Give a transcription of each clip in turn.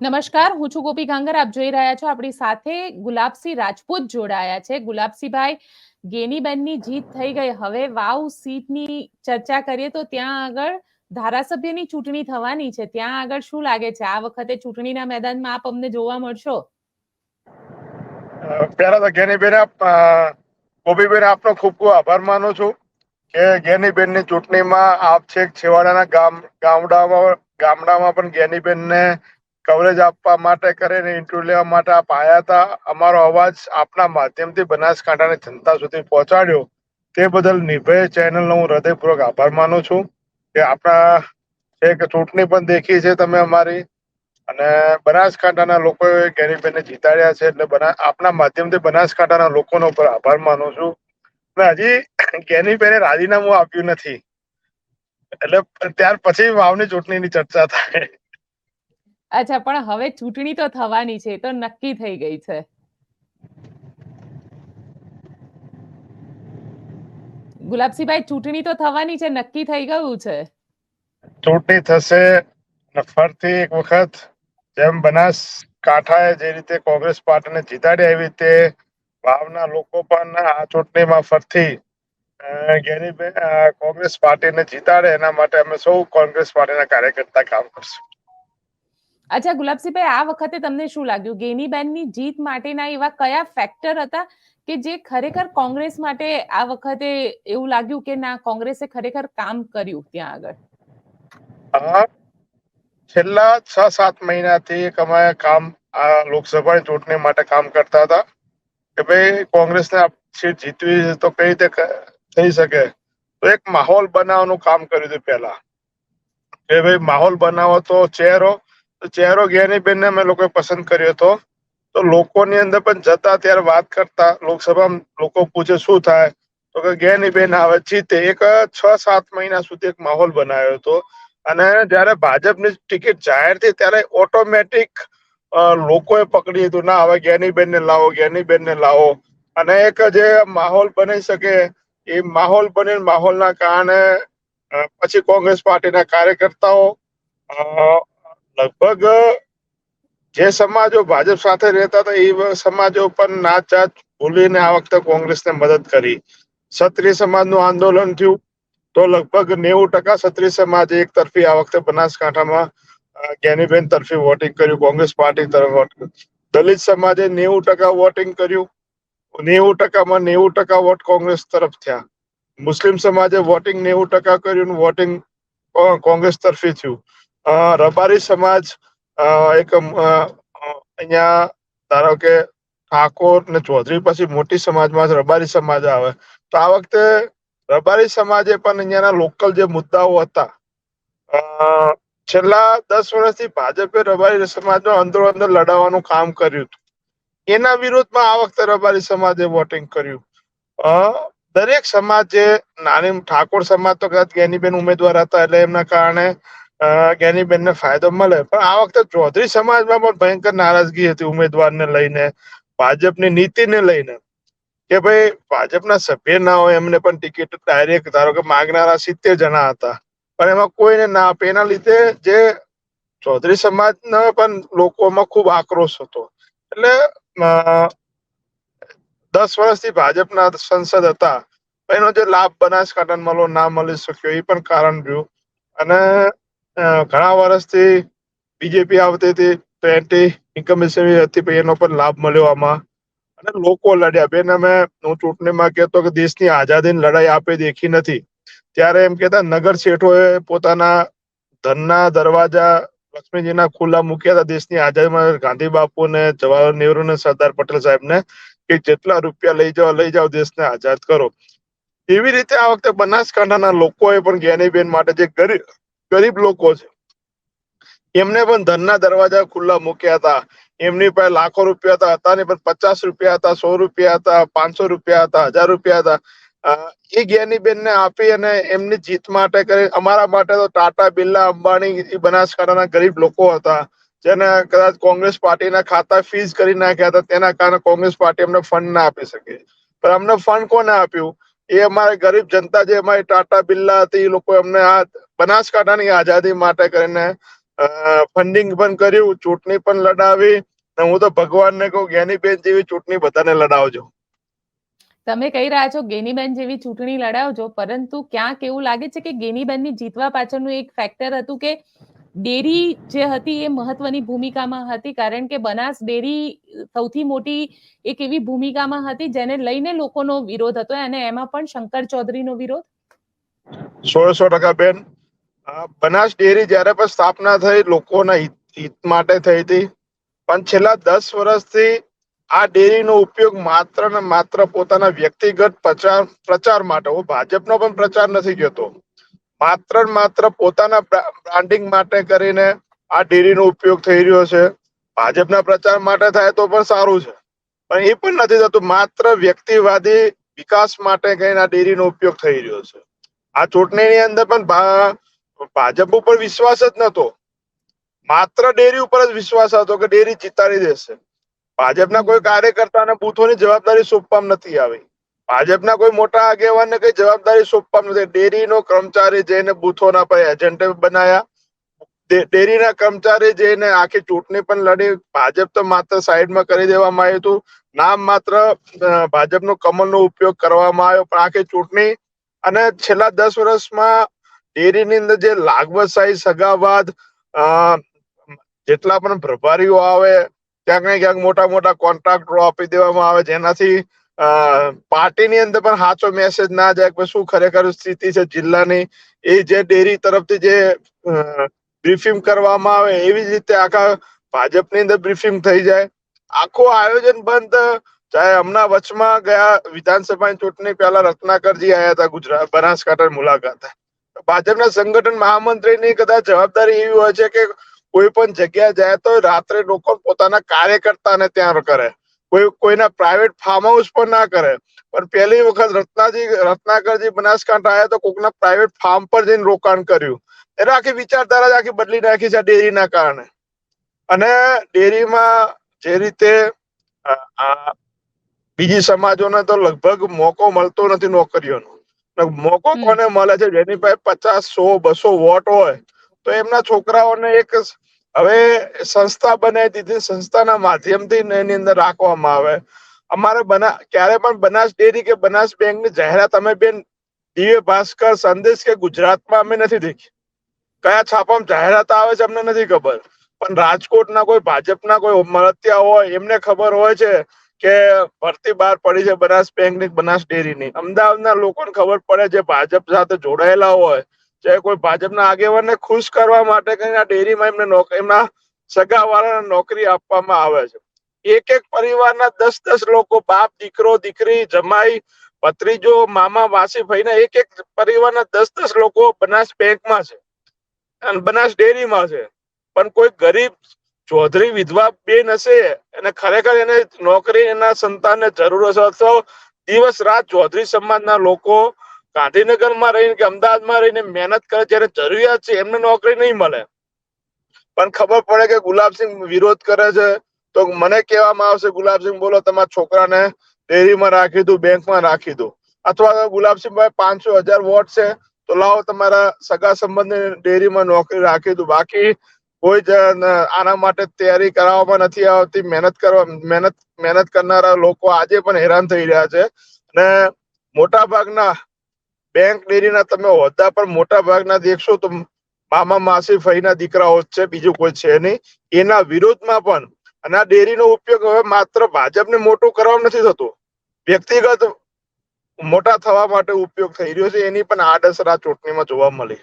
નમસ્કાર, હું છું ગોપી ગાંગર. આપ જોઈ રહ્યા છો આપણી સાથે ગુલાબસિંહ રાજપૂત જોડાયા છે. ગુલાબસિંહભાઈ, ગેનીબેનની જીત થઈ ગઈ. હવે વાવ સીટની ચર્ચા કરીએ તો ત્યાં આગળ ધારાસભ્યની ચૂંટણી થવાની છે. ત્યાં આગળ શું લાગે છે? આ વખતે ચૂંટણીના મેદાનમાં આપ અમને જોવા મળશો? પહેલા તો ગેનીબેન ગોપીબેન, આપનો ખૂબ ખૂબ આભાર માનું છું કે ગેનીબેનની ચૂંટણીમાં આપ છેક છેવાડાના ગામ, ગામડામાં ગામડામાં પણ ગેનીબેનને કવરેજ આપવા માટે કરીને ઇન્ટરવ્યુ લેવા માટે આપ આવ્યા હતા અમારો અવાજ આપના માધ્યમથી બનાસકાંઠાની જનતા સુધી પહોંચાડ્યો. તે બદલ નિર્ભય ચેનલનો હું હૃદયપૂર્વક આભાર માનું છું કે આપણા એક ચૂંટણી પણ દેખી છે તમે અમારી. અને બનાસકાંઠાના લોકોએ ગેરીબેનને જીતાડ્યા છે એટલે બના આપના માધ્યમથી બનાસકાંઠાના લોકોનો પર આભાર માનું છું. અને હજી ગેનીબેને રાજીનામું આપ્યું નથી. એટલે ત્યાર પછી વાવની ચૂંટણીની ચર્ચા થાય. અચ્છા પણ હવે ચૂંટણી તો થવાની છે તો નક્કી થઈ ગઈ છે. ગુલાબસિંહભાઈ ચૂંટણી તો થવાની છે નક્કી થઈ ગયું છે? ચૂંટણી થશે ફરતી એક વખત જેમ બનાસકાંઠાએ જે રીતે કોંગ્રેસ પાર્ટીને જીતાડી એવી રીતે ભાવના લોકો પણ આ ચૂંટણીમાં ફરતી. અ, કોંગ્રેસ પાર્ટીને જીતાડે એના માટે અમે સૌ કોંગ્રેસ પાર્ટીના કાર્યકર્તા કામ કરશું. અચ્છા, ગુલાબસિંહભાઈ, આ વખતે તમને શું લાગ્યું? ગેનીબેનની જીત માટેના એવા કયા ફેક્ટર હતા કે જે ખરેખર કોંગ્રેસ માટે આ વખતે એવું લાગ્યું કે ના, કોંગ્રેસે ખરેખર કામ કર્યું ત્યાં આગળ? છેલ્લા છ સાત મહિનાથી અમે કામ, આ લોકસભાની ચૂંટણી માટે કામ કરતા હતા કે ભાઈ, કોંગ્રેસને સીટ જીતવી તો કઈ રીતે થઈ શકે? તો એક માહોલ બનાવવાનું કામ કર્યું હતું પહેલા. કે ભાઈ, માહોલ બનાવો તો ચહેરો તો ચહેરો ને અમે લોકોએ પસંદ કર્યો હતો. તો લોકોની અંદર પણ જતા ત્યારે વાત કરતા, લોકસભામાં લોકો પૂછે શું થાય? તો કે ગેનીબેન આવે, જીતે. એક છ, સાત મહિના સુધી એક માહોલ બનાવ્યો હતો. અને જ્યારે ભાજપની ટિકિટ જાહેર થઈ ત્યારે ઓટોમેટિક લોકોએ પકડી હતું ના, હવે જ્ઞાનીબેન ને લાવો જ્ઞાનીબેન ને લાવો. અને એક જે માહોલ બની શકે, એ માહોલ બની માહોલના કારણે પછી કોંગ્રેસ પાર્ટીના કાર્યકર્તાઓ લગભગ જે સમાજો ભાજપ સાથે રહેતા હતા, એ સમાજો પણ જાત ભૂલીને આ વખતે કોંગ્રેસને મદદ કરી. ક્ષત્રિય સમાજનું આંદોલન થયું તો લગભગ નેવું ટકા ક્ષત્રિય સમાજ એક તરફી આ વખતે બનાસકાંઠામાં જ્ઞાનીબેન તરફી વોટિંગ કર્યું, કોંગ્રેસ પાર્ટી તરફ દલિત સમાજે નેવું ટકા વોટિંગ કર્યું. નેવું ટકામાં નેવું ટકા વોટ કોંગ્રેસ તરફ થયા. મુસ્લિમ સમાજે વોટિંગ નેવું ટકા કર્યું વોટિંગ કોંગ્રેસ તરફી થયું. રબારી સમાજ એક અહીંયા ધારો કે ઠાકોર ને ચૌધરી પછી મોટી સમાજમાં રબારી સમાજ આવે. તો આ વખતે રબારી સમાજે પણ અહીંયાના લોકલ જે મુદ્દાઓ હતા છેલ્લા દસ વર્ષથી ભાજપે રબારી સમાજનો અંદરો અંદર લડાવવાનું કામ કર્યું હતું. એના વિરોધમાં આ વખતે રબારી સમાજે વોટિંગ કર્યું. દરેક જે નાની ઠાકોર સમાજ તો કદાચ ગેનીબેન ઉમેદવાર હતા એટલે એમના કારણે જ્ઞાનીબેનને ફાયદો મળે. પણ આ વખતે ચૌધરી સમાજમાં પણ ભયંકર નારાજગી હતી ઉમેદવારને લઈને, ભાજપની નીતિને લઈને. કે ભાઈ, ભાજપના સભ્ય ના હોય, એમને પણ ટિકિટ ડાયરેક્ટ ધારો કે માગનારા સિત્તેર જણા હતા. પણ એમાં કોઈને ના આપે. એના લીધે જે ચૌધરી સમાજના પણ લોકોમાં ખૂબ આક્રોશ હતો. એટલે દસ વર્ષથી ભાજપના સંસદ હતા. એનો જે લાભ બનાસકાંઠાને મળો ના મળી શક્યો, એ પણ કારણ રહ્યું. અને ઘણા વર્ષથી બીજેપી આવતી હતી તો એન્ટી ઇન્કમ્બન્સી હતી પછી એનો પણ લાભ મળ્યો આમાં. અને લોકો લડ્યા. બેન, અમે હું ચૂંટણીમાં કહેતો કે દેશની આઝાદીની લડાઈ આપે દેખી નથી. ત્યારે એમ કહેતા નગર શેઠોએ પોતાના ધનના દરવાજા લક્ષ્મીજીના ખુલ્લા મૂક્યા હતા. દેશની આઝાદીમાં ગાંધી બાપુ ને જવાહરલાલ નહેરુ ને સરદાર પટેલ સાહેબને કે જેટલા રૂપિયા લઈ જાઓ લઈ જાઓ, દેશને આઝાદ કરો. એવી રીતે આ વખતે બનાસકાંઠાના લોકોએ પણ જ્ઞાનીબેન માટે જે ગરીબ ગરીબ લોકો છે. એમને પણ ધનના દરવાજા ખુલ્લા મૂક્યા હતા. એમની પાસે લાખો રૂપિયા હતા હતા પણ પચાસ રૂપિયા હતા, સો રૂપિયા હતા, પાંચસો રૂપિયા હતા, હજાર રૂપિયા હતા. એ જ્ઞાની બેન ને આપી અને એમની જીત માટે કરી, અમારા માટે તો ટાટા, બિરલા, અંબાણી એ બનાસકાંઠાના ગરીબ લોકો હતા. જેને કદાચ કોંગ્રેસ પાર્ટીના ખાતા ફીસ કરી નાખ્યા હતા, તેના કારણે કોંગ્રેસ પાર્ટી અમને ફંડ ના આપી શકે. પણ અમને ફંડ કોને આપ્યું? એ અમારે ગરીબ જનતા જે અમારી ટાટા બિરલા હતી, એ લોકો અમને આ બનાસકાંઠાની આઝાદી માટે કરીને ફંડિંગ પણ કર્યું, ચૂંટણી પણ લડાવી, ને હું તો ભગવાનને કહું જ્ઞાનીબેન જેવી ચૂંટણી બધાને લડાવજો. તમે કહી રહ્યા છો, ગેનીબેન જેવી ચૂંટણી લડાવજો, પરંતુ ક્યાંક એવું લાગે છે કે ગેનીબેનની જીતવા પાછળનું એક ફેક્ટર હતું કે ડેરી જે હતી એ મહત્વની ભૂમિકામાં હતી, કારણ કે બનાસ ડેરી સૌથી મોટી એક એવી ભૂમિકામાં હતી જેને લઈને લોકોનો વિરોધ હતો અને એમાં પણ શંકર ચૌધરીનો વિરોધ. સો સો ટકા બેન. બનાસ ડેરી જયારે પણ સ્થાપના થઈ, લોકોના હિત માટે થઈ હતી. પણ છેલ્લા દસ વર્ષથી આ ડેરીનો ઉપયોગ માત્ર ને માત્ર પોતાના વ્યક્તિગત પ્રચાર પ્રચાર માટે. ભાજપનો પણ પ્રચાર નથી કહેતો માત્ર માત્ર પોતાના બ્રાન્ડિંગ માટે કરીને આ ડેરીનો ઉપયોગ થઈ રહ્યો છે. ભાજપના પ્રચાર માટે થાય તો પણ સારું છે. પણ એ પણ નથી થતું. માત્ર વ્યક્તિવાદી વિકાસ માટે કહીને આ ડેરીનો ઉપયોગ થઈ રહ્યો છે. આ ચૂંટણીની અંદર પણ ભાજપ ઉપર વિશ્વાસ જ નતો માત્ર ડેરી ઉપર જ વિશ્વાસ હતો કે ડેરી જીતાડી દેશે. ભાજપના કોઈ કાર્યકર્તાને બૂથોની જવાબદારી સોંપવામાં નથી આવી. ભાજપના કોઈ મોટા આગેવાનને કઈ જવાબદારી સોંપવામાં નથી. ડેરીનો કર્મચારી જઈને બૂથોના પર એજન્ટ બનાયા. ડેરીના કર્મચારી જઈને આખી ચૂંટણી પણ લડી. ભાજપ તો માત્ર સાઈડમાં કરી દેવામાં આવ્યું હતું. નામ માત્ર ભાજપનો કમલનો ઉપયોગ કરવામાં આવ્યો. પણ આખી ચૂંટણી અને છેલ્લા દસ વર્ષમાં ડેરીની અંદર જે લાગવતશાહી સગાવાદ જેટલા પણ પ્રભારીઓ આવે, ક્યાંક ને ક્યાંક મોટા મોટા કોન્ટ્રાક્ટરો આપી દેવામાં આવે. જેનાથી પાર્ટીની અંદર પણ સાચો મેસેજ ના જાય કે શું ખરેખર સ્થિતિ છે જિલ્લાની, એ જે ડેરી તરફથી જે બ્રીફિંગ કરવામાં આવે એવી જ રીતે આખા ભાજપની અંદર બ્રીફિંગ થઈ જાય. આખું આયોજન બંધ, ચાહે હમણાં વચમાં ગયા વિધાનસભાની ચૂંટણી, પહેલા રત્નાકરજી આવ્યા હતા ગુજરાત બનાસકાંઠા મુલાકાતે. ભાજપના સંગઠન મહામંત્રીની કદાચ જવાબદારી એવી હોય છે કે કોઈ પણ જગ્યા જાય તો રાત્રે લોકો પોતાના કાર્યકર્તાને ત્યાં કરે. કોઈ કોઈના પ્રાઇવેટ ફાર્મ હાઉસ પણ ના કરે. પણ પહેલી વખત રત્નાજી રત્નાકરજી બનાસકાંઠા આવ્યા તો કોકના પ્રાઇવેટ ફાર્મ પર જઈને રોકાણ કર્યું. એટલે આખી વિચારધારા જ આખી બદલી નાખી છે ડેરીના કારણે. અને ડેરીમાં જે રીતે બીજી સમાજોને તો લગભગ મોકો મળતો નથી નોકરીઓનો. મોકો કોને મળે છે? જેની પાસે પચાસ સો બસો વોટ હોય તો એમના છોકરાઓને એક હવે સંસ્થા બનાવી દીધી, સંસ્થાના માધ્યમથી એની અંદર રાખવામાં આવે. અમારે બના, ક્યારે પણ બનાસ ડેરી કે બનાસ બેંકની જાહેરાત અમે બેન દિવ્ય ભાસ્કર સંદેશ કે ગુજરાતમાં અમે નથી દેખી. કયા છાપામાં જાહેરાત આવે છે અમને નથી ખબર. પણ રાજકોટના કોઈ, ભાજપના કોઈ મળતિયા હોય, એમને ખબર હોય છે કે ભરતી બહાર પડી છે બનાસ બેંકની, બનાસ ડેરીની. અમદાવાદના લોકોને ખબર પડે જે ભાજપ સાથે જોડાયેલા હોય ચાહે કોઈ ભાજપના આગેવાનને ખુશ કરવા માટે કરીને ડેરીમાં એમને એમના સગાવાળાને નોકરી આપવામાં આવે છે. એક એક પરિવારના દસ દસ લોકો, બાપ, દીકરો, દીકરી, જમાઈ, ભત્રીજો, મામા વાસી ભાઈના એક એક પરિવારના દસ દસ લોકો બનાસ બેંકમાં છે અને બનાસ ડેરીમાં છે. પણ કોઈ ગરીબ ચૌધરી, વિધવા બેન હશે અને ખરેખર એને નોકરી, એના સંતાનને જરૂર હશે અથવા દિવસ રાત ચૌધરી સમાજના લોકો ગાંધીનગરમાં રહીને કે અમદાવાદમાં રહીને મહેનત કરે જ્યારે જરૂરિયાત છે, એમને નોકરી નહીં મળે. પણ ખબર પડે કે ગુલાબસિંહ વિરોધ કરે છે. તો મને કહેવામાં આવશે, ગુલાબસિંહ, બોલો, તમારા છોકરાને ડેરીમાં રાખી દો બેંકમાં રાખી દો અથવા ગુલાબસિંહભાઈ પાંચસો હજાર વોટ છે, તો લાવો તમારા સગા સંબંધી ડેરીમાં નોકરી રાખી દો બાકી કોઈ જ આના માટે તૈયારી કરાવવામાં નથી આવતી, મહેનત કરવા, મહેનત મહેનત કરનારા લોકો આજે પણ હેરાન થઈ રહ્યા છે. અને મોટા ભાગના બેંક ડેરીના તમે હોદ્દા પર મોટા ભાગના દેખશો તો મામા માસી ફઈના દીકરાઓ છે, બીજું કોઈ છે નહીં. એના વિરોધમાં પણ, અને આ ડેરીનો ઉપયોગ હવે માત્ર ભાજપને મોટું કરવા નથી થતો, વ્યક્તિગત મોટા થવા માટે ઉપયોગ થઈ રહ્યો છે, એની પણ આડઅસર આ ચૂંટણીમાં જોવા મળી.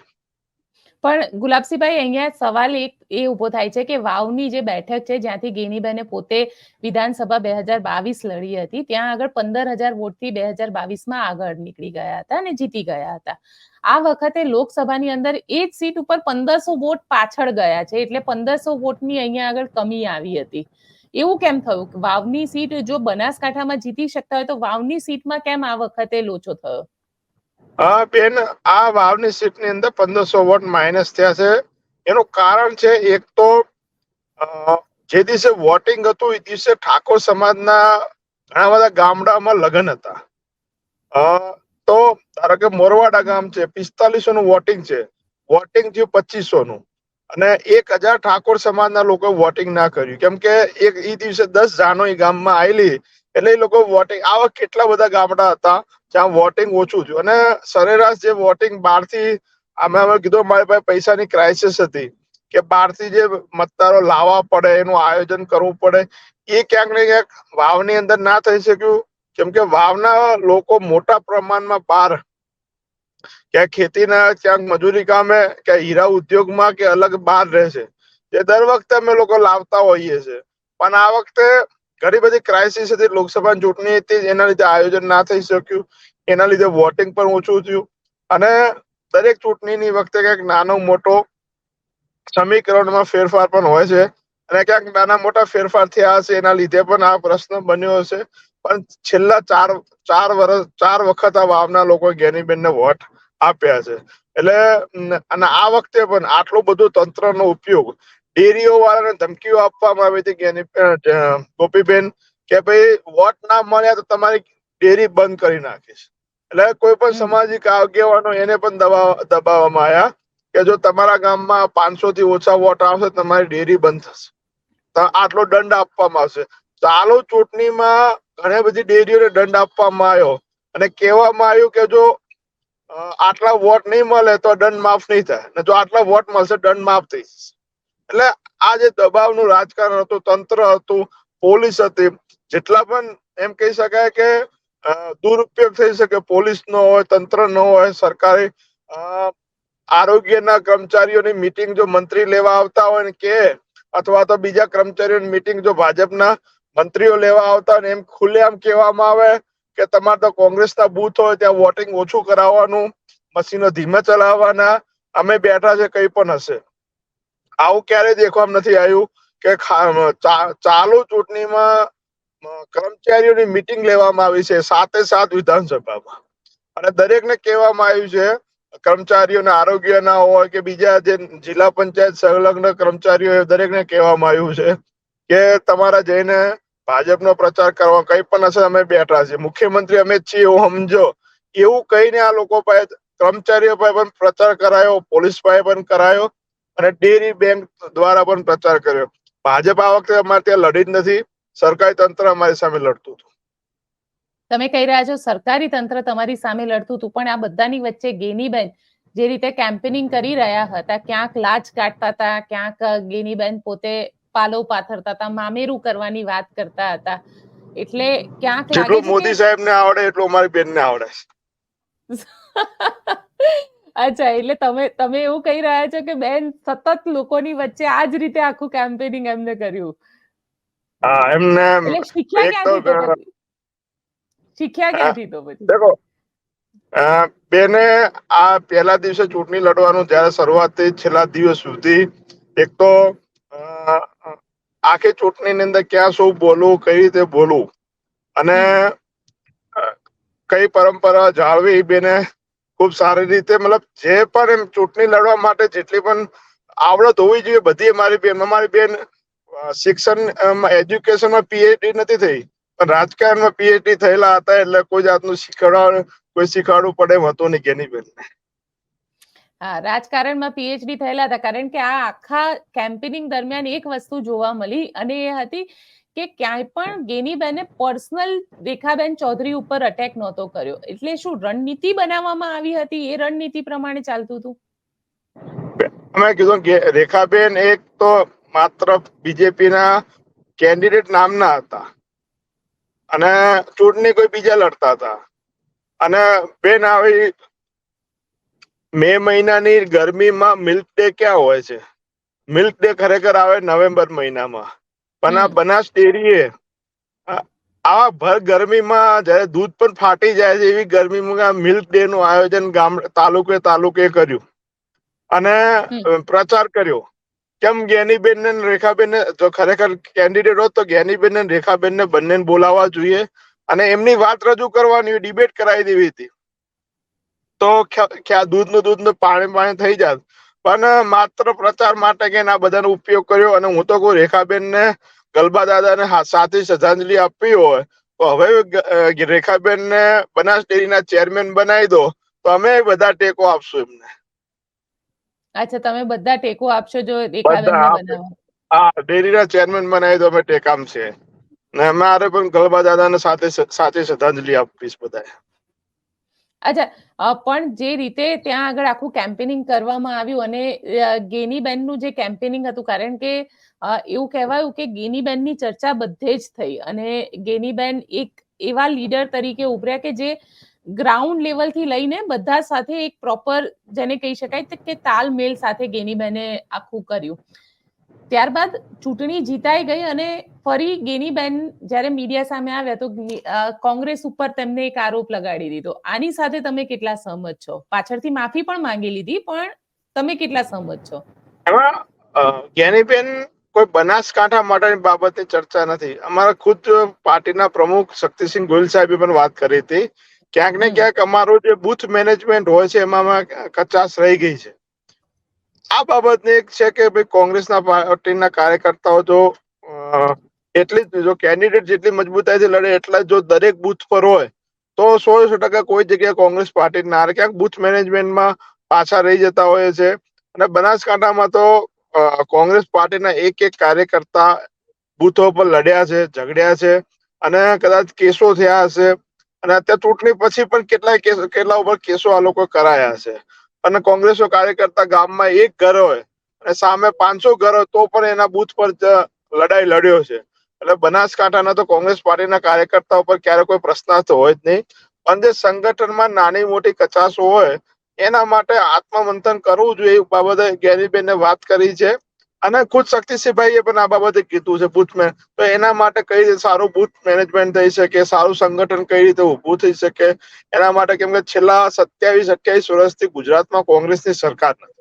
પણ ગુલાબસિંહભાઈ, અહીંયા સવાલ એક એ ઊભો થાય છે કે વાવની જે બેઠક છે, જ્યાંથી ગેનીબેને પોતે વિધાનસભા બે હજાર બાવીસ લડી હતી, ત્યાં આગળ પંદર હજાર વોટથી બે હજાર બાવીસમાં આગળ નીકળી ગયા હતા અને જીતી ગયા હતા. આ વખતે લોકસભાની અંદર એ જ સીટ ઉપર પંદરસો વોટ પાછળ ગયા છે, એટલે પંદરસો વોટની અહીંયા આગળ કમી આવી હતી. એવું કેમ થયું? વાવની સીટ જો બનાસકાંઠામાં જીતી શકતા હોય તો વાવની સીટમાં કેમ આ વખતે લોચો થયો? હા, બેન, આ વાવની સીટની અંદર પંદરસો વોટ માઇનસ થયા છે. એનું કારણ છે, એક તો જે દિવસે વોટિંગ હતું, એ દિવસે ઠાકોર સમાજના ઘણા બધા ગામડામાં લગ્ન હતા. તો ધારો કે મોરવાડા ગામ છે પિસ્તાલીસો નું વોટિંગ છે. વોટિંગ થયું પચીસો નું અને એક હજાર ઠાકોર સમાજના લોકો વોટિંગ ના કર્યું. કેમ કે એક એ દિવસે દસ જાનો એ ગામમાં આવેલી એટલે એ લોકો વોટિંગ આવા કેટલા બધા ગામડા હતા જ્યાં વોટિંગ ઓછું થયું. અને સરેરાશ જે વોટિંગ બારથી અમે અમે કીધું મારી પાસે પૈસાની ક્રાઇસિસ હતી કે બહારથી જે મતદારો લાવવા પડે, એનું આયોજન કરવું પડે, એ ક્યાંક ને ક્યાંક વાવની અંદર ના થઈ શક્યું. કેમ કે વાવના લોકો મોટા પ્રમાણમાં બહાર ક્યાંક ખેતીના ક્યાંક મજૂરી કામે કે હીરા ઉદ્યોગમાં કે અલગ બહાર રહે છે તે દર વખતે અમે લોકો લાવતા હોઈએ છે પણ આ વખતે ઘણી બધી ક્રાઇસિસ હતી. લોકસભાની ચૂંટણી હતી. એના લીધે આયોજન ના થઈ શક્યું. એના લીધે વોટિંગ પણ ઓછું થયું. અને દરેક ચૂંટણીની વખતે ક્યાંક નાનો મોટો સમીકરણમાં ફેરફાર પણ હોય છે. અને ક્યાંક નાના મોટા ફેરફાર થયા હશે એના લીધે પણ આ પ્રશ્ન બન્યો હશે. પણ છેલ્લા ચાર ચાર વર્ષ ચાર વખત આ વાવના લોકો જ્ઞાનીબેનને વોટ આપ્યા છે. એટલે અને આ વખતે પણ આટલો બધો તંત્રનો ઉપયોગ ડેરીઓ વાળાને ધમકીઓ આપવામાં આવી હતી અ, ગોપીબેન કે ભાઈ વોટ ના મળ્યા તો તમારી ડેરી બંધ કરી નાખીશ. એટલે કોઈ પણ. સામાજિક આગેવાનો એને પણ દબાવ દબાવવામાં આવ્યા કે જો તમારા ગામમાં પાંચસો થી ઓછા વોટ આવશે તો તમારી ડેરી બંધ થશે. આટલો દંડ આપવામાં આવશે. ચાલુ ચૂંટણીમાં ઘણી બધી ડેરીઓને દંડ આપવામાં આવ્યો. અને કહેવામાં આવ્યું કે જો આટલા વોટ નહીં મળે તો દંડ માફ નહીં થાય. ને જો આટલા વોટ મળશે, દંડ માફ થઈ એટલે આ જે દબાવનું રાજકારણ હતું, તંત્ર હતું, પોલીસ હતી, જેટલા પણ એમ કહી શકાય કે દુરુપયોગ થઈ શકે, પોલીસ નો હોય, તંત્ર નો હોય, સરકારી આરોગ્યના કર્મચારીઓની મિટિંગ જો મંત્રી લેવા આવતા હોય ને કે અથવા તો બીજા કર્મચારીઓની મીટિંગ જો ભાજપના મંત્રીઓ લેવા આવતા ને એમ ખુલ્લેઆમ કહેવામાં આવે કે તમારે તો કોંગ્રેસના બૂથ હોય, ત્યાં વોટિંગ ઓછું કરાવવાનું, મશીનો ધીમે ચલાવવાના, અમે બેઠા છે કઈ પણ હશે. આવું ક્યારેય દેખવામાં નથી આવ્યું કે ચાલુ ચૂંટણીમાં કર્મચારીઓની મીટિંગ લેવામાં આવી છે સાતે સાત વિધાનસભામાં. અને દરેકને કહેવામાં આવ્યું છે કર્મચારીઓને આરોગ્યના હોય કે બીજા જે જિલ્લા પંચાયત સંલગ્ન કર્મચારીઓ દરેકને કહેવામાં આવ્યું છે કે તમારા જઈને ભાજપનો પ્રચાર કરવા કઈ પણ હશે, અમે બેઠા છીએ. મુખ્યમંત્રી અમે છીએ, એવું સમજો. એવું કહીને આ લોકો પાસે કર્મચારીઓ પાસે પણ પ્રચાર કરાયો, પોલીસ પાસે પણ કરાયો અને ડેરી બેંક દ્વારા પણ પ્રચાર કર્યો. ભાજપ આ વખતે અમારે ત્યાં લડી જ નથી. સરકારી તંત્ર અમારી સામે લડતું હતું. તમે કહી રહ્યા છો સરકારી તંત્ર તમારી સામે લડતું હતું પણ આ બધાની વચ્ચે ગેનીબેન જે રીતે કેમ્પેનિંગ કરી રહ્યા હતા ક્યાંક લાજ કાઢતા હતા ક્યાંક ગેનીબેન પોતે પાલો પાથરતા હતા મામેરું કરવાની વાત કરતા હતા. એટલે ક્યાંક જેટલું મોદી સાહેબ ને આવડે એટલું અમારી બેન ને આવડે. અચ્છા એટલે તમે તમે એવું કહી રહ્યા છો કે બેન સતત લોકોની વચ્ચે આ જ રીતે આખું કેમ્પેનિંગ એમને કર્યું. હા એમને એટલે શીખ્યા ક્યાંથી હા. ક્યાંથી તો પછી દેખો બેને આ પહેલા દિવસે ચૂંટણી લડવાનું જ્યારે શરૂઆતથી છેલ્લા દિવસ સુધી એક તો આખી આખી ચૂંટણીની અંદર ક્યાં શું બોલવું કઈ રીતે બોલવું અને કઈ પરંપરા જાળવી બેને ખૂબ સારી રીતે મતલબ જે પણ એમ ચૂંટણી લડવા માટે જેટલી પણ આવડત હોવી જોઈએ બધી મારી બેન અમારી બેન શિક્ષણ એજ્યુકેશનમાં પીએચડી નથી થઈ પણ રાજકારણમાં પીએચડી થયેલા હતા એટલે કોઈ જાતનું શીખવાડ કોઈ શીખવાડવું પડે એમ હતું નહીં કેની બેન હા રાજકારણમાં પીએચડી થયેલા હતા. કારણ કે આ આખા કેમ્પેનિંગ દરમિયાન એક વસ્તુ જોવા મળી અને એ હતી કે ક્યાંય પણ ગેનીબેને પર્સનલ રેખાબેન ચૌધરી ઉપર અટેક નહોતો કર્યો. એટલે શું રણનીતિ બનાવવામાં આવી હતી? એ રણનીતિ પ્રમાણે ચાલતું હતું? અમે કીધું કે રેખાબેન એક તો માત્ર બીજેપીના કેન્ડિડેટ નામના હતા. અને ચૂંટણી કોઈ બીજા લડતા હતા. અને બેન આવી મે મહિનાની ગરમીમાં મિલ્ક ડે ક્યાં હોય છે? મિલ્ક ડે ખરેખર આવે નવેમ્બર મહિનામાં. પણ આ. બનાસ ડેરીએ આ- આવા ભર ગરમીમાં જ્યારે દૂધ પણ ફાટી જાય છે એવી ગરમીમાં મિલ્ક ડે નું આયોજન ગામ તાલુકે તાલુકે કર્યું. અને પ્રચાર કર્યો. કેમ જ્ઞાનીબેન ને રેખાબેન ને જો ખરેખર કેન્ડિડેટ હોત તો જ્ઞાનીબેન ને રેખાબેન ને બંને બોલાવવા જોઈએ. અને એમની વાત રજૂ કરવાની ડિબેટ કરાવી દેવી હતી. તો દૂધનું દૂધનું પાણી પાણી થઈ જાત. પણ માત્ર પ્રચાર માટે કે આ બધાનો ઉપયોગ કર્યો અને હું તો કહું રેખાબેન ને ગલબા દાદા ને સાથે શ્રદ્ધાંજલિ આપવી હોય. તો હવે રેખાબેન ને બનાસ ડેરીના ચેરમેન બનાવી દો. તો અમે બધા ટેકો આપશું એમને. અચ્છા તમે બધા ટેકો આપશો જો હા ડેરીના ચેરમેન બનાવી તો અમે ટેકામ છે. ને મારે પણ ગલબા દાદાને સાથે સાથે શ્રદ્ધાંજલિ આપીશ બધા અચ્છા પણ જે રીતે ત્યાં આગળ આખું કેમ્પેનિંગ કરવામાં આવ્યું અને ગેની ગેનીબેનનું જે કેમ્પેનિંગ હતું કારણ કે એવું કહેવાયું કે ગેનીબેનની ચર્ચા બધે જ થઈ અને ગેનીબેન એક એવા લીડર તરીકે ઉભર્યા કે જે ગ્રાઉન્ડ લેવલથી લઈને બધા સાથે એક પ્રોપર જેને કહી શકાય કે તાલમેલ સાથે ગેનીબેને આખું કર્યું. ત્યારબાદ ચૂંટણી જીતાઈ ગઈ અને ફરી ગેનીબેન જ્યારે મીડિયા સામે આવ્યા તો કોંગ્રેસ ઉપર તેમને એક આરોપ લગાડી દીધો. આની સાથે તમે કેટલા સહમત છો? પાછળથી માફી પણ માંગી લીધી પણ તમે કેટલા સહમત છો? એમાં અ, જ્ઞાનીબેન કોઈ બનાસકાંઠા માટેની બાબતની ચર્ચા નથી. અમારા ખુદ પાર્ટીના પ્રમુખ શક્તિસિંહ ગોહિલ સાહેબે પણ વાત કરી હતી. ક્યાંક ને ક્યાંક અમારું જે બુથ મેનેજમેન્ટ હોય છે એમાં કચાસ કચાશ રહી ગઈ છે. આ બાબતની એક છે કે ભાઈ કોંગ્રેસના પાર્ટીના કાર્યકર્તાઓ જો એટલી જ જો કેન્ડિડેટ જેટલી મજબૂતાઈથી લડે એટલા જો દરેક બુથ પર હોય તો સો સો ટકા કોઈ જગ્યાએ કોંગ્રેસ પાર્ટી ના ક્યાંક બુથ મેનેજમેન્ટમાં પાછા રહી જતા હોય છે. અને બનાસકાંઠામાં તો કોંગ્રેસ પાર્ટીના એક એક કાર્યકર્તા બૂથો પર લડ્યા છે ઝઘડ્યા છે. અને કદાચ કેસો થયા હશે. અને અત્યારે ચૂંટણી પછી પણ કેટલાય કેસો, કેટલા ઉપર કેસો આ લોકો કરાયા છે. અને કોંગ્રેસનો કાર્યકર્તા ગામમાં એક ઘર હોય અને સામે પાંચસો ઘર હોય તો પણ એના બૂથ પર લડાઈ લડ્યો છે. એટલે બનાસકાંઠાના તો કોંગ્રેસ પાર્ટીના કાર્યકર્તા ઉપર ક્યારે કોઈ પ્રશ્ન તો હોય જ નહીં. પણ જે સંગઠનમાં નાની મોટી કચાશો હોય એના માટે આત્મમંથન કરવું જોઈએ એ બાબતે ગેરીબેને વાત કરી છે. અને ખુદ શક્તિસિંહભાઈએ પણ આ બાબતે કીધું છે બુથ તો એના માટે કઈ રીતે સારું બુથ મેનેજમેન્ટ થઈ શકે, સારું સંગઠન કઈ રીતે ઊભું થઈ શકે? એના માટે કેમ કે છેલ્લા સત્યાવીસ, અઠ્યાવીસ વર્ષથી ગુજરાતમાં કોંગ્રેસની સરકાર નથી.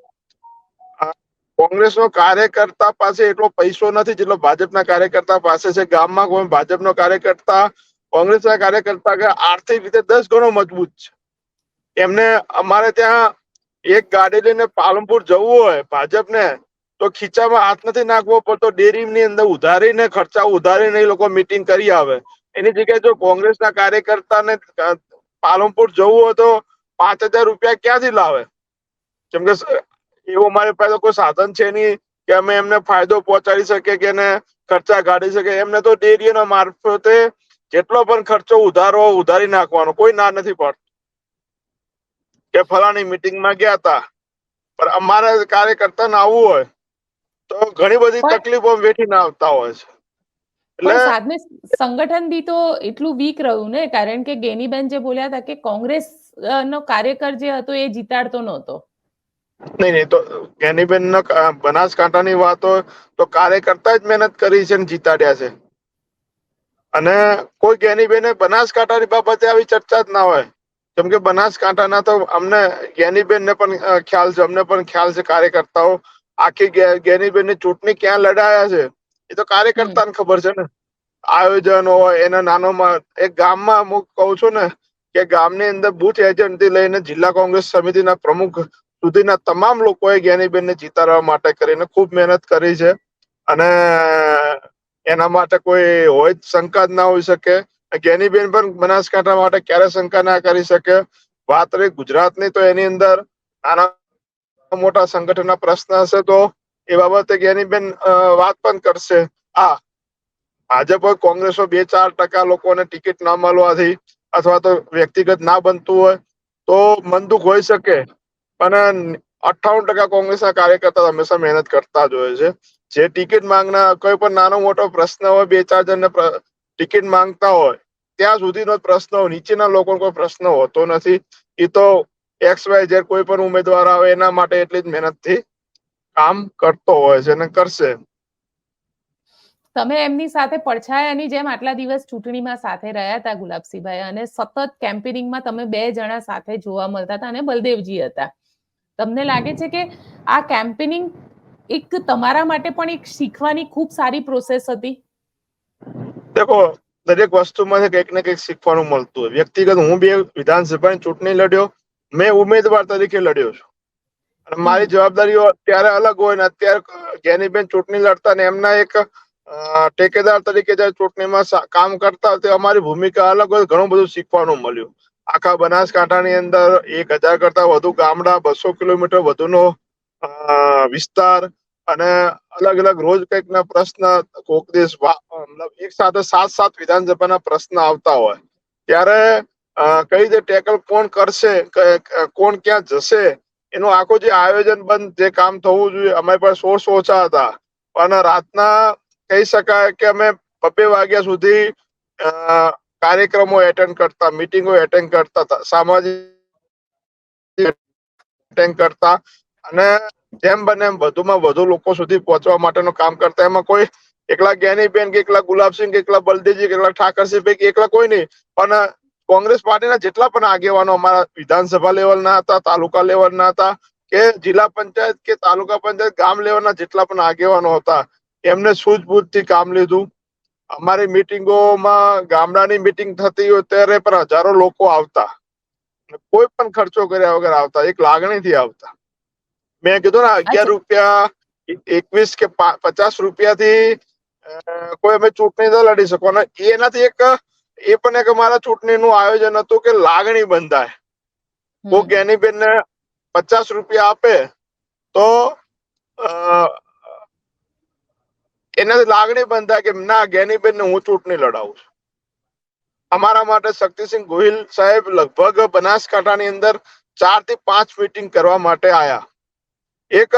કોંગ્રેસનો કાર્યકર્તા પાસે એટલો પૈસો નથી જેટલો ભાજપના કાર્યકર્તા પાસે છે. ગામમાં કોઈ ભાજપનો કાર્યકર્તા, કોંગ્રેસના કાર્યકર્તા આર્થિક રીતે દસ ગણો મજબૂત છે. એમને અમારે ત્યાં એક ગાડી લઈને પાલનપુર જવું હોય, ભાજપને તો ખીચામાં હાથ નથી નાખવો પડતો ડેરીની અંદર ઉધારીને ખર્ચા ઉધારીને એ લોકો મીટિંગ કરી આવે. એની જગ્યાએ જો કોંગ્રેસના કાર્યકર્તાને પાલનપુર જવું હોય તો પાંચ હજાર રૂપિયા ક્યાંથી લાવે? કેમ કે એવું અમારી પાસે કોઈ સાધન છે નહીં કે અમે એમને ફાયદો પહોંચાડી શકીએ કે એને ખર્ચા કાઢી શકે એમને તો ડેરીઓના મારફતે જેટલો પણ ખર્ચો ઉધારો, ઉધારી નાખવાનો, કોઈ ના નથી પડતું. કે ફલાણી મિટિંગમાં ગયા હતા પણ અમારા કાર્યકર્તાને આવવું હોય તો ઘણી બધી તકલીફો વેઠીને આવતા હોય છે. પણ એટલે સાધને સંગઠન બી તો એટલું વીક રહ્યું ને કારણ કે ગેનીબેન જે બોલ્યા હતા કે કોંગ્રેસ નો કાર્યકર જે હતો એ જીતાડતો નહોતો. નહીં નહીં તો જ્ઞાનીબેન બનાસકાંઠાની વાતો તો કાર્યકર્તા જ મહેનત કરી છે ને જીતાડ્યા છે. અને કોઈ ગેનીબેને બનાસકાંઠાની બાબતે આવી ચર્ચા જ ના હોય. કેમ કે બનાસકાંઠાના તો અમને ગેનીબેન ને પણ ખ્યાલ છે અમને પણ ખ્યાલ છે કાર્યકર્તાઓ આખી જ્ઞા- જ્ઞાનીબેનની ચૂંટણી ક્યાં લડાયા છે? એ તો કાર્યકર્તાને ખબર છે ને. આયોજન હોય એના નાનોમાં એક ગામમાં હું કહું છું ને કે ગામની અંદર બુથ એજન્ટથી લઈને જિલ્લા કોંગ્રેસ સમિતિના પ્રમુખ સુધીના તમામ લોકોએ જ્ઞાનીબેનને જીતાડવા માટે કરીને ખૂબ મહેનત કરી છે. અને એના માટે કોઈ હોય શંકા જ ના હોઈ શકે. જ્ઞાનીબેન પણ બનાસકાંઠા માટે ક્યારે શંકા ના કરી શકે? વાત રહી ગુજરાતની તો એની અંદર. નાના મોટા સંગઠનના પ્રશ્ન હશે તો એ બાબતે જ્ઞાનીબેન વાત પણ કરશે. આ ભાજપ હોય, કોંગ્રેસ હોય, બે ચાર ટકા લોકોને ટિકિટ ના મળવાથી અથવા તો વ્યક્તિગત ના બનતું હોય, તો મન હોઈ શકે. પણ અઠાવન ટકા કોંગ્રેસના કાર્યકર્તા હંમેશા મહેનત કરતા જ હોય છે. જે ટિકિટ માંગના કોઈ પણ નાનો મોટો પ્રશ્ન હોય, બે ચાર જણને ટિકિટ માંગતા હોય, ત્યાં સુધીનો પ્રશ્ન નીચેના લોકોનો કોઈ પ્રશ્ન હોતો નથી. એ તો એક્સ વાય ઝેડ કોઈ પણ ઉમેદવાર આવે એના માટે એટલી જ મહેનતથી કામ કરતો હોય છે અને કરશે. તમે એમની સાથે પડછાયાની જેમ આટલા દિવસ ચૂંટણીમાં સાથે રહ્યા હતા ગુલાબસિંહભાઈ અને સતત કેમ્પેનિંગમાં તમે બે જણા સાથે જોવા મળતા હતા અને બલદેવજી હતા. તમને લાગે છે કે આ કેમ્પેનિંગ એક તમારા માટે પણ એક શીખવાની ખૂબ સારી પ્રોસેસ હતી? દેખો દરેક વસ્તુમાં કંઈક ને કંઈક શીખવાનું મળતું હોય. વ્યક્તિગત હું બે વિધાનસભાની ચૂંટણી લડ્યો મેં ઉમેદવાર તરીકે લડ્યો છું. અને મારી જવાબદારીઓ ત્યારે અલગ હોય ને અત્યારે જ્ઞાનીબેન ચૂંટણી લડતા ને એમના એક ટેકેદાર તરીકે જ્યારે ચૂંટણીમાં કામ કરતા તે અમારી ભૂમિકા અલગ હોય, ઘણું બધું શીખવાનું મળ્યું. આખા બનાસકાંઠાની અંદર એક હજાર કરતા વધુ ગામડા, બસો કિલોમીટર વધુનો વિસ્તાર અને અલગ અલગ રોજ કંઈક ના પ્રશ્ન, કોક દેશ મતલબ એક સાથે સાત સાત વિધાનસભાના પ્રશ્ન આવતા હોય. ત્યારે કઈ રીતે ટેકલ કોણ કરશે કોણ ક્યાં જશે, એનું આખું જે આયોજન બંધ જે કામ થવું જોઈએ, અમારી પાસે સોર્સ ઓછા હતા. અને રાતના કહી શકાય કે અમે બબ્બે વાગ્યા સુધી કાર્યક્રમો એટેન્ડ કરતા મિટિંગો એટેન્ડ કરતા હતા સામાજિક એટેન્ડ કરતા, અને જેમ બને એમ વધુમાં વધુ લોકો સુધી પહોંચવા માટેનું કામ કરતા. એમાં કોઈ એકલા જ્ઞાનીબેન કે એકલા ગુલાબસિંહ કે એકલા બલદેવજી કે એકલા ઠાકરસિંહ પૈકી એકલા કોઈ નહીં, પણ કોંગ્રેસ પાર્ટીના જેટલા પણ આગેવાનો અમારા વિધાનસભા લેવલના હતા તાલુકા લેવલના હતા કે જિલ્લા પંચાયત કે તાલુકા પંચાયત ગામ લેવલના જેટલા પણ આગેવાનો હતા એમને સૂઝબૂઝથી કામ લીધું. અમારી મિટિંગોમાં ગામડાની મિટિંગ થતી હોય ત્યારે પણ હજારો લોકો આવતા. કોઈ પણ ખર્ચો કર્યા વગર આવતા એક લાગણીથી આવતા. મેં કીધું ને અગિયાર રૂપિયા એકવીસ કે પચાસ રૂપિયાથી કોઈ અમે ચૂંટણી ન લડી શકો અને એનાથી એક એ પણ એક અમારા ચૂંટણીનું આયોજન હતું કે લાગણી બંધાય. કોક હમ. જ્ઞાનીબેન ને પચાસ રૂપિયા આપે તો એનાથી લાગણી બંધાય કે ના જ્ઞાનીબેન ને હું ચૂંટણી લડાવું છું. અમારા માટે શક્તિસિંહ ગોહિલ સાહેબ લગભગ બનાસકાંઠાની અંદર ચારથી પાંચ મીટિંગ કરવા માટે આયા. એક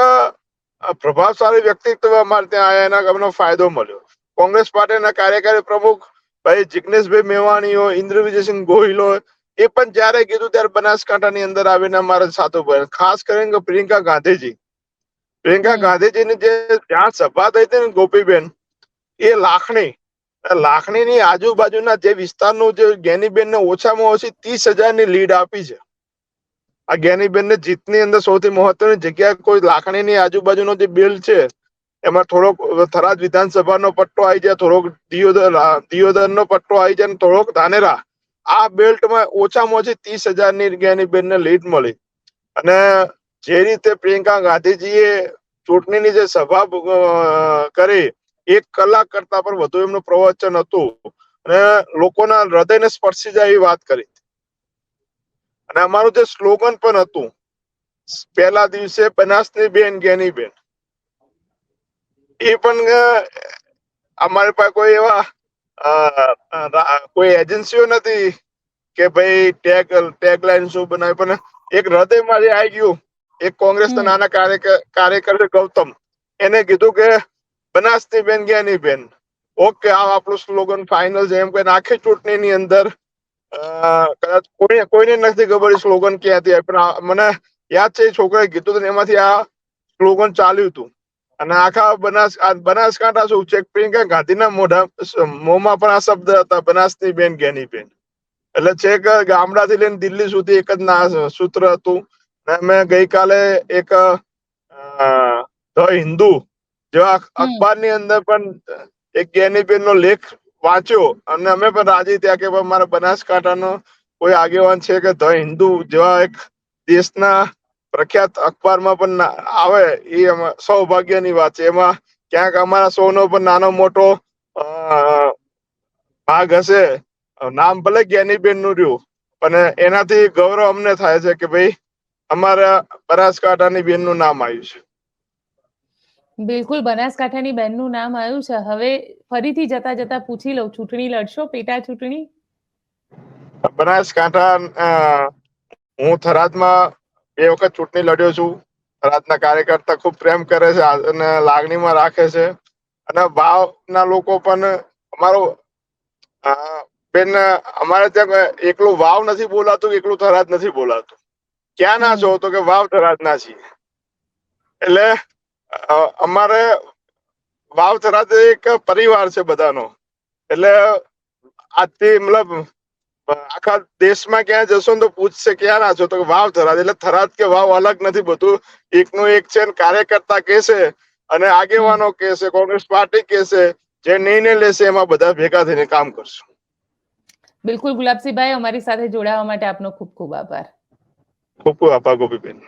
પ્રભાવશાળી વ્યક્તિત્વ અમારે ત્યાં આયા એના અમને ફાયદો મળ્યો. કોંગ્રેસ પાર્ટીના કાર્યકારી પ્રમુખ ભાઈ જિગ્નેશભાઈ મેવાણી હોય ઇન્દ્ર વિજયસિંહ ગોહિલ હોય એ પણ જ્યારે કીધું ત્યારે બનાસકાંઠાની અંદર આવીને અમારા સાથે ભાઈ ખાસ કરીને પ્રિયંકા ગાંધીજી. પ્રિયંકા. ગાંધીજીની જે જ્યાં સભા થઈ હતી ને ગોપીબેન એ લાખણી લાખણીની આજુબાજુના જે વિસ્તારનું જે જ્ઞાનીબેન ને ઓછામાં ઓછી ત્રીસ હજારની લીડ આપી છે. આ જ્ઞાનીબેન ને જીતની અંદર સૌથી મહત્વની જગ્યા કોઈ લાખણીની આજુબાજુનો જે બિલ છે એમાં થોડોક થરાદ વિધાનસભાનો પટ્ટો આવી જાય, થોડોક દિયોદર નો પટ્ટો આવી જાય થોડોક ધાનેરા. આ બેલ્ટમાં ઓછામાં ઓછી ત્રીસ હજારની જ્ઞાનીબેન ને લીડ મળી. અને જે રીતે પ્રિયંકા ગાંધીજીએ ચૂંટણીની જે સભા કરી, એક કલાક કરતા પણ વધુ એમનું પ્રવચન હતું. અને લોકોના હૃદયને સ્પર્શી જાય એવી વાત કરી. અને અમારું જે સ્લોગન પણ હતું, પહેલા દિવસે બનાસની બેન જ્ઞાની બેન. એ પણ અમારી પાસે કોઈ એવા કોઈ એજન્સીઓ નથી કે ભાઈ ટેગ લાઈન શું બનાવી. પણ એક હૃદયમાંથી આવી ગયું એક કોંગ્રેસના. નાના કાર્યકર છે ગૌતમ એને કીધું કે બનાસતી બેન જ્ઞાની બેન ઓકે આ આપણું સ્લોગન ફાઇનલ છે. એમ કહીને આખી ચૂંટણીની અંદર કદાચ કોઈને કોઈને નથી ખબર સ્લોગન ક્યાંથી પણ મને યાદ છે છોકરાએ કીધું હતું એમાંથી આ સ્લોગન ચાલ્યું હતું. અને આખા બનાસ બનાસકાંઠા શું? છે પ્રિયંકા ગાંધીના મોઢા મોંમાં પણ આ શબ્દ હતા બનાસની બેન જ્ઞાની બેન. એટલે છેક ગામડાથી લઈને દિલ્હી સુધી એક જ ના સૂત્ર હતું. અને મેં ગઈકાલે એક ધ હિન્દુ જેવા અખબારની અંદર પણ એક ગેનીબેન નો લેખ વાંચ્યો. અને અમે પણ રાજી થયા કે મારા બનાસકાંઠાનો કોઈ આગેવાન છે કે ધ હિન્દુ જેવા એક દેશના પ્રખ્યાત અખબારમાં પણ આવે એ સૌભાગ્યની વાત છે. એમાં ક્યાંક અમારા સૌનો પણ નાનો મોટો ભાગ હશે. નામ ભલે જ્ઞાનીબેનનું રહ્યું પણ એનાથી ગૌરવ અમને થાય છે કે ભાઈ અમારા બનાસકાંઠાની બેનનું નામ આવ્યું છે. બિલકુલ બનાસકાંઠાની બેનનું નામ આવ્યું છે. હવે ફરીથી જતા જતા પૂછી લઉં. ચૂંટણી લડશો? પેટા ચૂંટણી? બનાસકાંઠા હું થરાદમાં બે વખત ચૂંટણી લડ્યો છું. થરાદના કાર્યકર્તા ખૂબ પ્રેમ કરે છે અને લાગણીમાં રાખે છે. અને વાવના લોકો પણ અમારો બેન, અમારે ત્યાં એકલું વાવ નથી બોલાતું, એકલું થરાદ નથી બોલાતું. ક્યાં ના. છો તો કે વાવ થરાદ ના છીએ. એટલે અમારે વાવ થરાદ એક પરિવાર છે બધાનો. એટલે આજથી મતલબ આખા દેશમાં ક્યાં જશો ને તો પૂછશે ક્યાં ના છો તો વાવ થરાદ એટલે થરાદ કે વાવ અલગ નથી બધું એકનું એક છે ને કાર્યકર્તા કહેશે અને આગેવાનો કહેશે કોંગ્રેસ પાર્ટી કહેશે જે નિર્ણય લેશે એમાં બધા ભેગા થઈને કામ કરશું. બિલકુલ ગુલાબસિંહભાઈ અમારી સાથે જોડાવા માટે આપનો ખૂબ ખૂબ આભાર. ખૂબ ખૂબ આભાર ગોપીબેન.